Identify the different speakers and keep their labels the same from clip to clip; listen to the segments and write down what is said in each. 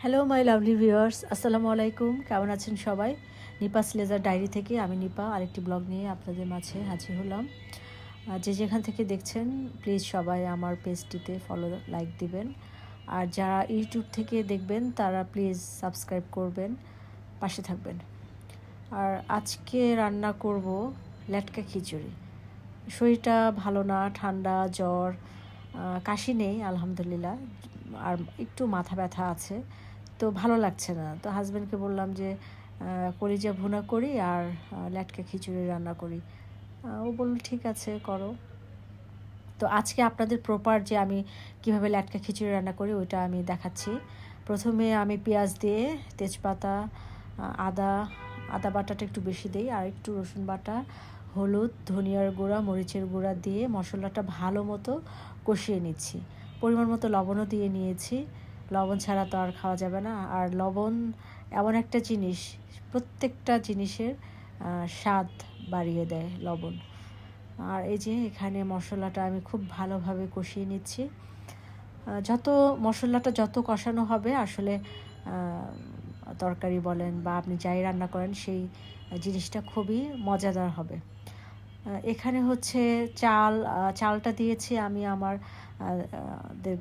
Speaker 1: Hello my lovely viewers আসসালামু আলাইকুম কেমন আছেন সবাই? নিপাস লেজার ডায়েরি থেকে আমি নিপা, আরেকটি ব্লগ নিয়ে আপনাদের মাঝে হাজির হলাম। যে যেখান থেকে দেখছেন প্লিজ সবাই আমার পেজটিতে ফলো লাইক দিবেন। আর যারা ইউটিউব থেকে দেখবেন, তারা প্লিজ সাবস্ক্রাইব করবেন, পাশে থাকবেন। আর আজকে রান্না করব ল্যাটকা খিচুড়ি। শরীরটা ভালো না, ঠান্ডা, জ্বর কাশি নেই, আলহামদুলিল্লাহ। আর একটু মাথা ব্যথা আছে। তো ভালো লাগছে না। তো হাজব্যান্ডকে বললাম যে কলিজা ভুনা করি আর ল্যাটকা খিচুড়ি রান্না করি। ও বলল, ঠিক আছে, করো। তো আজকে আপনাদের প্রপার যে আমি কীভাবে ল্যাটকা খিচুড়ি রান্না করি, ওইটা আমি দেখাচ্ছি। প্রথমে আমি পেঁয়াজ দিয়ে তেজপাতা আদা আদা বাটাটা একটু বেশি দিই আর একটু রসুন বাটা, হলুদ, ধনিয়ার গুঁড়া, মরিচের গুঁড়া দিয়ে মশলাটা ভালো মতো কষিয়ে নিচ্ছি। পরিমাণ মতো লবণও দিয়ে নিয়েছি। লবণ ছাড়া তো আর খাওয়া যাবে না। আর লবণ এমন একটা জিনিস, প্রত্যেকটা জিনিসের স্বাদ বাড়িয়ে দেয় লবণ। আর এই যে এখানে মশলাটা আমি খুব ভালোভাবে কষিয়ে নিচ্ছি। যত মশলাটা যত কষানো হবে, আসলে তরকারি বলেন বা আপনি যাই রান্না করেন, সেই জিনিসটা খুবই মজাদার হবে। এখানে হচ্ছে চাল চালটা দিয়েছি আমি আমার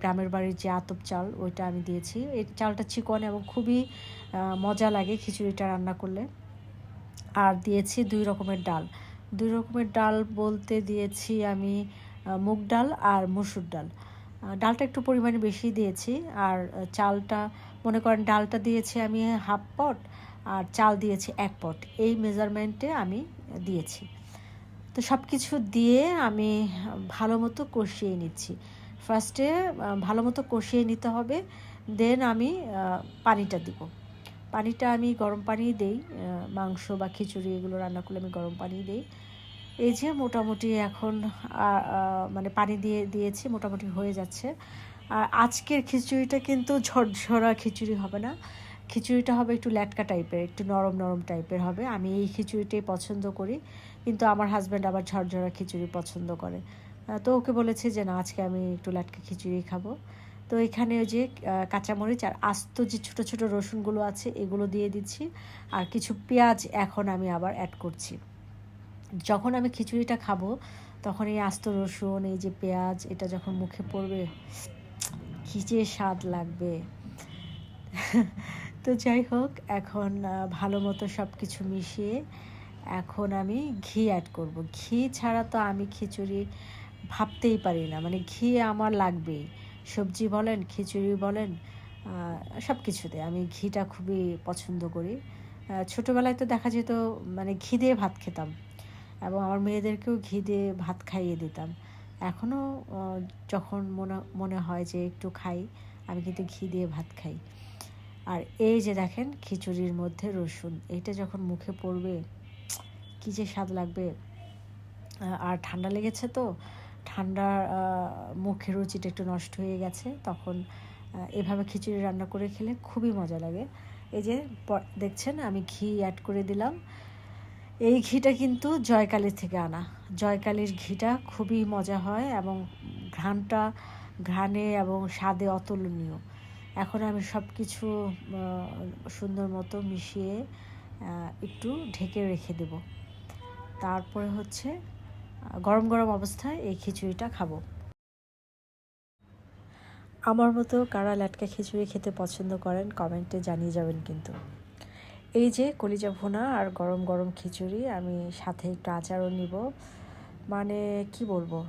Speaker 1: গ্রামের বাড়ির যে আতপ চাল, ওইটা আমি দিয়েছি। এই চালটা চিকন এবং খুবই মজা লাগে খিচুড়িটা রান্না করলে। আর দিয়েছি দুই রকমের ডাল। দুই রকমের ডাল বলতে দিয়েছি আমি মুগ ডাল আর মসুর ডাল। ডালটা একটু পরিমাণে বেশি দিয়েছি আর চালটা, মনে করেন ডালটা দিয়েছি আমি হাফ পট আর চাল দিয়েছি এক পট। এই মেজারমেন্টে আমি দিয়েছি। তো সব কিছু দিয়ে আমি ভালো মতো কষিয়ে নিচ্ছি। ফার্স্টে ভালো মতো কষিয়ে নিতে হবে। দেন আমি পানিটা দিব। পানিটা আমি গরম পানি দেই মাংস বা খিচুড়ি এগুলো রান্না করলে আমি গরম পানি দিই। এই যে মোটামুটি এখন মানে পানি দিয়ে দিয়েছি, মোটামুটি হয়ে যাচ্ছে। আর আজকের খিচুড়িটা কিন্তু ঝরঝরা খিচুড়ি হবে না। খিচুড়িটা হবে একটু ল্যাটকা টাইপের, একটু নরম নরম টাইপের হবে। আমি এই খিচুড়িটাই পছন্দ করি, কিন্তু আমার হাজব্যান্ড আবার ঝরঝরা খিচুড়ি পছন্দ করে। তো ওকে বলেছে যে, না, আজকে আমি একটু ল্যাটকা খিচুড়ি খাব। তো এখানে ওই যে কাঁচামরিচ আর আস্ত যে ছোটো ছোটো রসুনগুলো আছে, এগুলো দিয়ে দিচ্ছি। আর কিছু পেঁয়াজ এখন আমি আবার অ্যাড করছি। যখন আমি খিচুড়িটা খাব, তখন এই আস্ত রসুন, এই যে পেঁয়াজ, এটা যখন মুখে পড়বে যে স্বাদ লাগবে। তো যাই হোক, এখন ভালো মতো সব কিছু মিশিয়ে এখন আমি ঘি অ্যাড করব। ঘি ছাড়া তো আমি খিচুড়ি ভাবতেই পারি না। মানে ঘি আমার লাগবেই। সবজি বলেন, খিচুড়ি বলেন সব কিছুতে আমি ঘিটা খুবই পছন্দ করি। ছোটোবেলায় তো দেখা যেত মানে ঘি দিয়ে ভাত খেতাম এবং আমার মেয়েদেরকেও ঘি দিয়ে ভাত খাইয়ে দিতাম। এখনও যখন মনে মনে হয় যে একটু খাই, আমি কিন্তু ঘি দিয়ে ভাত খাই। আর এই যে দেখেন, খিচুড়ির মধ্যে রসুন এইটা যখন মুখে পড়বে, কী যে স্বাদ লাগবে। আর ঠান্ডা লেগেছে তো ঠান্ডার মুখের রুচিটা একটু নষ্ট হয়ে গেছে, তখন এভাবে খিচুড়ি রান্না করে খেলে খুবই মজা লাগে। এই যে দেখছেন আমি ঘি অ্যাড করে দিলাম। এই ঘিটা কিন্তু জয়কালীর থেকে আনা। জয়কালীর ঘিটা খুবই মজা হয় এবং ঘ্রাণটা, ঘ্রাণে এবং স্বাদে অতুলনীয়। এখন আমি সব কিছু সুন্দর মতো মিশিয়ে একটু ঢেকে রেখে দেব। তারপরে হচ্ছে গরম গরম অবস্থায় এই খিচুড়িটা খাব। আমার মতো কারা লাটকা খিচুড়ি খেতে পছন্দ করেন কমেন্টে জানিয়ে যাবেন কিন্তু। এই যে কলিজা ভুনা আর গরম গরম খিচুড়ি, আমি সাথে একটু আচারও নিব। মানে কি বলব?